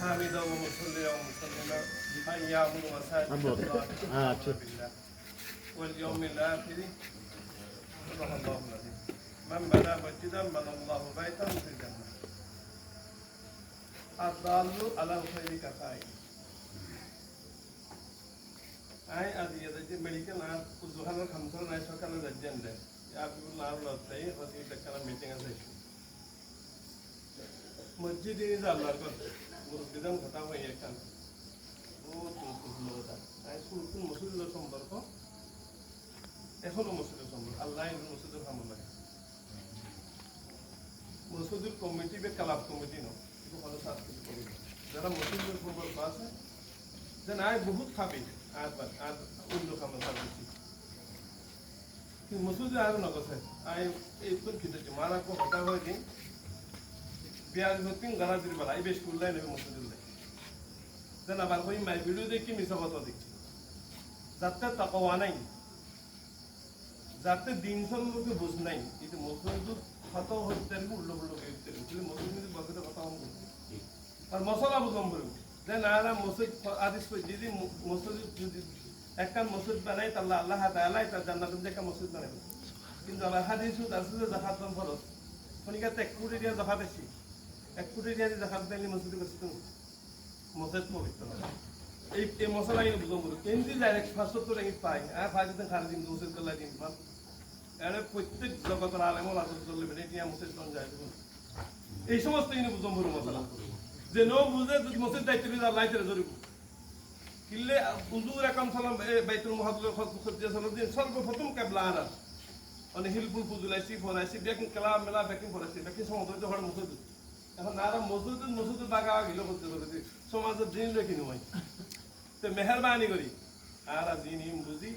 حامدا ومصليا ومسلما أن يعبدوا مساجد الله بالله واليوم الآخر صدق الله العظيم من بنى مسجدا بنى الله بيتا في الجنة الضال على الخير كفاعل I আজি যে medical আর উজুহানের খামসল নাই সকালে যাচ্ছেন দে আবিবুল নাম লত্তাই হতি টাকা মিটিং আছে মসজিদে আল্লাহর কথা মুরব্বিদাম কথা হয়ে কথা শুরু মসজিদের সম্পর্ক এখনও মসজিদের সম্পর্ক আল্লাহ মসজিদের কামল লাগে মসজিদের কমিটি বা ক্লাব কমিটি ন ভালো যারা মসজিদের সম্পর্ক আছে যে নাই বহুত খাবি আর আর অন্য কামল সার্ভিসি মসজিদে আর নগছে আই এই কোন খিদেছি মারা কো হতা হয়ে দিন বিয়ার হতিন গানা দির বেলা এই বেশ কুল্লাই নেবে মসজিদুল লাই দেন আবার কই, মাই ভিডিও দেখি, মিছা কথা দেখছি যাতে তাকওয়া নাই, যাতে দিন সম্পর্কে বুঝ নাই এটা মসজিদুল কত হত্যা উল্লো উল্লো কিন্তু মসজিদ বলতে কথা হম আর মশলা বুঝলাম বলুন যে না না মসজিদ আদিস কই, যদি মসজিদ যদি একটা মসজিদ বানাই তাহলে আল্লাহ তাআলাই তার জান্নাতের যে একটা মসজিদ বানাই কিন্তু আল্লাহ হাদিস আছে যে জাকাত ফরজ শনিকাতে এক কোটি দিয়া জাকাত এক কোটি দিয়া যে জাকাত দিলে মসজিদ করছে তুমি মসজিদ পবিত্র এই এই মশলা ইয়ে বুঝলাম বলুন কেন্দ্রে ডাইরেক্ট ফার্স্ট তো রেঙ্গি পাই আর ফার্স্ট দিন খারাপ দিন মসজিদ করলে দিন মান এর প্রত্যেক জগতের আলেমল আদর চললে বেড়ে টিয়া মসজিদ কোন যায় এই সমস্ত ইনি বুঝলাম বলুন মশলা। যে নো বুঝে মসজিদ দায়িত্ব দিয়ে আল্লাহ তেরে জরিব কিল্লে উজুর একাম সালাম বাইতুল মুহাদ্দিল খদ্দিয়া সালাম সর্বপ্রথম কেবলা আনা মানে হিলফুল ফুজুলাইছি ফরাইছি বেকিং, কালাম, মেলা, বেকিং ফরাইছি বেকিং সমুদ্র হড় মসজিদ। এখন আর মসজিদ মসজিদ বাগা গিল করতে পারে সমাজের দিন রেখে নয় তো মেহরবানি করি। আর দিন ইম বুঝি,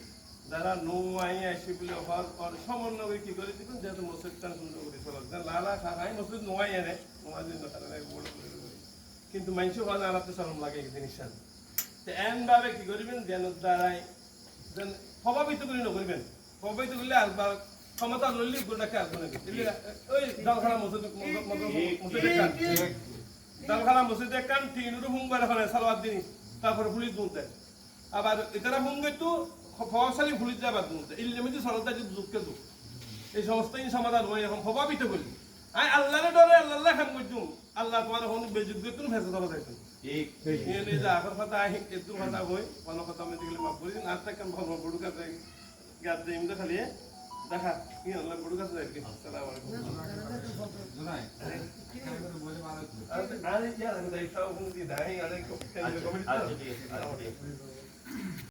যারা নো আসি বলে হওয়ার পর সমন্বয় করে কি করে দিবেন? যেহেতু মসজিদটা সুন্দর করে চলা লালা খাই মসজিদ নোয়াই এনে নোয়া দিন বড় করে কিন্তু মানুষ হওয়া আলাদা শরম লাগে এই জিনিসটা। তো এন ভাবে কি করবেন? যেন দ্বারাই, যেন প্রভাবিত করে নকরিবেন প্রভাবিত করলে একবার ক্ষমতা লইলে আসবে নাকি ওই ডালখানা মসজিদ মসজিদ কান ডালখানা মসজিদ কান তিনুরু হুঙ্গার ওখানে সালোয়ার দিন তারপরে পুলিশ দুলতে আবার এটারা হুঙ্গে তো প্রভাবশালী পুলিশ যাবার দুলতে এই যেমনি সরকার যদি দুঃখে দুঃখ এই সমস্ত সমাধান হয় এখন প্রভাবিত করি। আই আল্লাহরে ডরে আল্লাহ খান করছুম আল্লাহ তোমার হন বেযোগ্য তুমি ফেসে ধরা যাইতুম ini dah akhir kata akhir itu kata boy kalau kata mesti kalau mabur ini nanti kan bahwa bodoh দেখা কি হলো গুরু কাছে যাই আসসালামু আলাইকুম জোনাই বলে ভালো আরে আরে যারা দাইসাও হুম দি দাই আরে কমিটি আচ্ছা ঠিক আছে